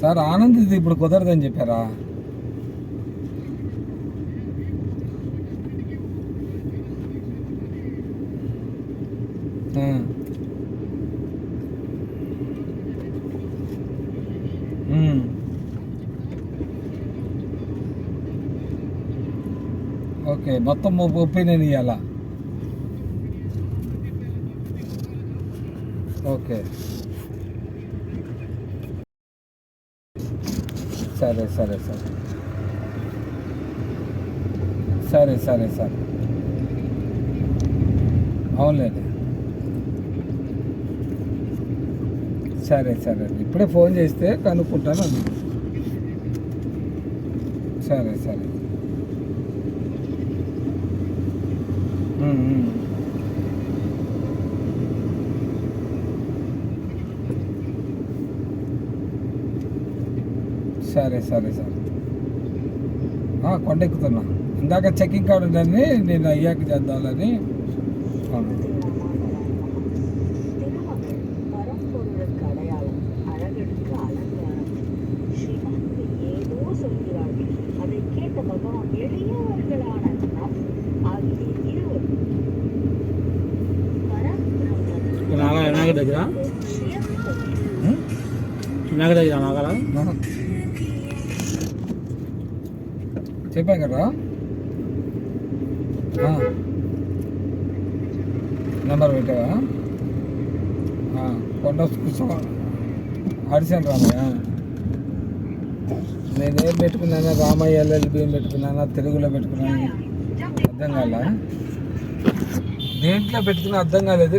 Sir Anand ఇది ఇప్పుడు కుదరదని చెప్పారా? ఓకే మొత్తం ఒపీనియన్ ఇవ్వాలా ఓకే. సరే సరే సరే. సరే సరే సరే. అవునులేండి. సరే సరే. ఇప్పుడే ఫోన్ చేస్తే కనుక్కుంటాను అది సరే సరే. సరే సరే సరే కొండెక్కుతున్నా ఇందాక చెక్కింగ్ కార్డు ఉందని నేను అయ్యాక చేద్దామని నారాయణ దగ్గర వినాయక దగ్గర నాగాల కదా? నెంబర్ పెట్టావా? కొండ కూర్చో అడిసాను రామయ్య. నేనేం పెట్టుకున్నానా? రామయ్య ఎల్ఎల్బి ఏం పెట్టుకున్నానా? తెలుగులో పెట్టుకున్నాను? అర్థం కాల? దేంట్లో పెట్టుకున్నా అర్థం కాలేదు.